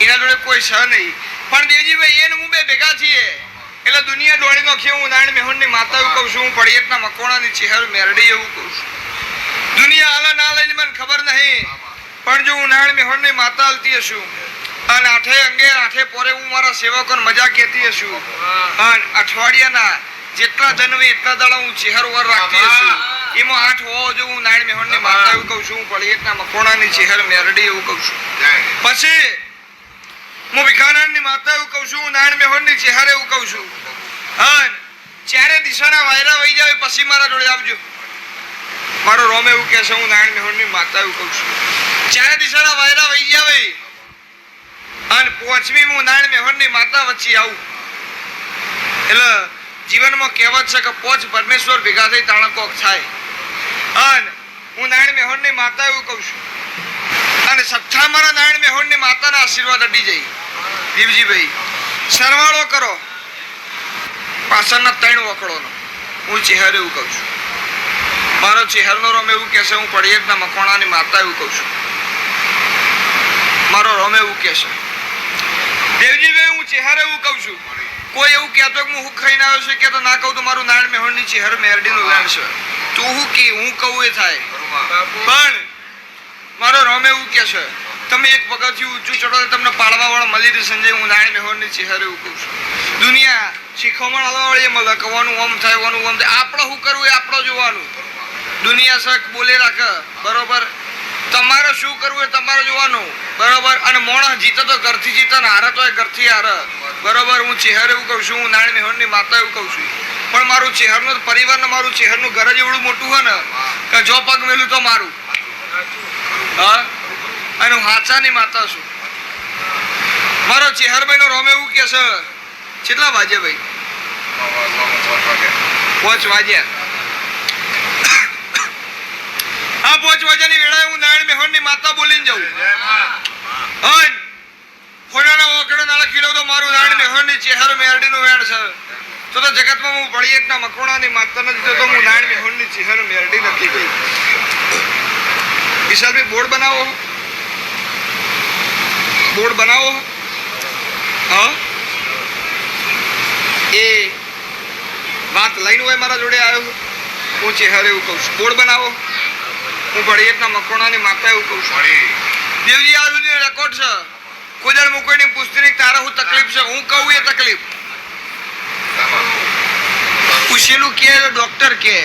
એના જોડે કોઈ સ નહીં. પણ દેવજીભાઈ એને હું બે ભેગા છીએ. એટલે દુનિયા દોડી નો હું નારાયણ મેહોણની માતા એવું કહું છું હું પડિયતના મકોણાની ચહેર મેરડી એવું કહું છું. દુનિયા આલા ના લઈને મને ખબર નહીં. પણ જો હું નારાયણ મેહોણની માતા હાલતી હશું અને આઠે અંગે આઠે પોરે હું મારા સેવકોને મજા કહેતી હશું અને અઠવાડિયાના જેટલા જન્મે એટલા દાડા હું ચહેર વર રાખતી હશું. એમાં આઠ હોવો જો હું નારાયણ મેહોણની માતા એવું કહું છું હું પડિયતના મકોણાની ચહેર મેરડી એવું કહું છું. પછી હું માતા એવું કહું છું નારાયણ મેહોરની ચહેરે એવું કહું છું. હા ચારે દિશાના વાયરા વહી જાય પછી મારા જોડે આવજો. મારો રોમ એવું કહે છે, હું નારાયણ મેહોરની માતા એવું કહું છું. ચારે દિશાના વાયરા વહી જાય અને પાંચમી હું નારાયણ મેહોરની માતા વચ્ચે આવું. એટલે જીવનમાં કહેવત છે કે પોચ પરમેશ્વર ભેગા થઈ તાણકો થાય. અને હું નારાયણ મેહોરની માતા એવું કહું છું. અને સઠ્ઠા મારા નારાયણ મેહોરની માતાના આશીર્વાદ અડી જઈ દેવજીભાઈ સરવાળો કરો. પાછળના ત્રણ વકડોનો હું ચેહર એવું કહું છું. મારો ચેહરનો રોમ એવું કહેશે હું પડિયતના મકોણાની માતા એવું કહું છું. મારો રોમ એવું કહેશે દેવજીભાઈ, હું ચેહર એવું કહું છું. કોઈ એવું કહેતો કે હું હું ખાઈને આવ્યો છે કે તો ના કહું તો મારું નારાયણ મેહોણની ચેહર મેરડીનું વેણ છે. તું હું કે, હું કહું એ થાય. પણ મારો રોમ એવું કે છે. તમે એક પગથિયું ઊંચું ચડો તો તમને પાડવા વાળા મળી રહે સંજય, હું નારાયણ મેહોરની ચહેરે એવું કહું છું. દુનિયા શીખવણ આવવા વાળી મળે કવાનું ઓમ થાય વાનું ઓમ થાય. આપણે શું કરવું એ આપણો જોવાનું. દુનિયા શક બોલે રાખે. બરોબર? તમારે શું કરવું એ તમારે જોવાનું. બરોબર? અને મોણા જીતે તો ઘરથી જીતે ને હારે તો એ ઘરથી હારે. બરોબર? હું ચહેર એવું કહું છું, હું નારાયણ મેહોરની માતા એવું કહું છું. પણ મારું ચહેરનું પરિવારનું મારું ચહેરનું ઘર જ એવડું મોટું હોય ને, કે જો પગ મેલું તો મારું. હા? અને હું હાચાની માતા છું. મારો ચેહરભાઈ નો રોમ એવું કે છે, કેટલા વાજે ભાઈ? પાંચ વાગ્યા. આ પાંચ વાગ્યાની વેળાએ હું નારાયણ મેહોણની માતા બોલીને જાઉં. હન ખોડાના ઓકડો નાળા કીડો તો મારું નારાયણ મેહોણની ચેહર મેરડીનું વેણ છે. તો તો જગતમાં હું પડિયેતના મકોણાની માતા નથી તો હું નારાયણ મેહોણની ચેહર મેરડી નથી ગઈ. વિશાલભાઈ, બોર્ડ બનાવો. બોર્ડ બનાવો હા એ વાત લઈને હોય મારા જોડે આવ્યો હું ચહેરે એવું કહું છું બોર્ડ બનાવો હું ભડિયતના મકોણાની માતા એવું કહું છું દેવજી આ સુધી રેકોર્ડ છે કોઈ દર મુકોઈની પૂછતી નહીં તારે હું તકલીફ છે હું કહું એ તકલીફ પૂછેલું કે ડોક્ટર કે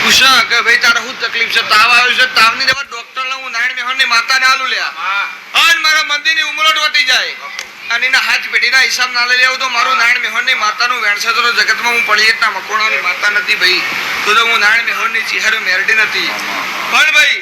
પૂછા કે ભાઈ તારે શું તકલીફ છે તાવ આવ્યો છે તાવની દવા ડોક્ટર હું નારાયણ મેહોરની માતાને આલુ લ્યા અને મારા જાય. અને એના હાથ પેઢીના હિસાબ ના લઈ લેવું તો મારું નારાયણ મેહોરની માતાનું વેણસે તો જગતમાં હું પડિયેતના મકોણાની માતા નથી, ભાઈ. તો તો હું નારાયણ મેહોરની ચિહર મેરડી નથી. પણ ભાઈ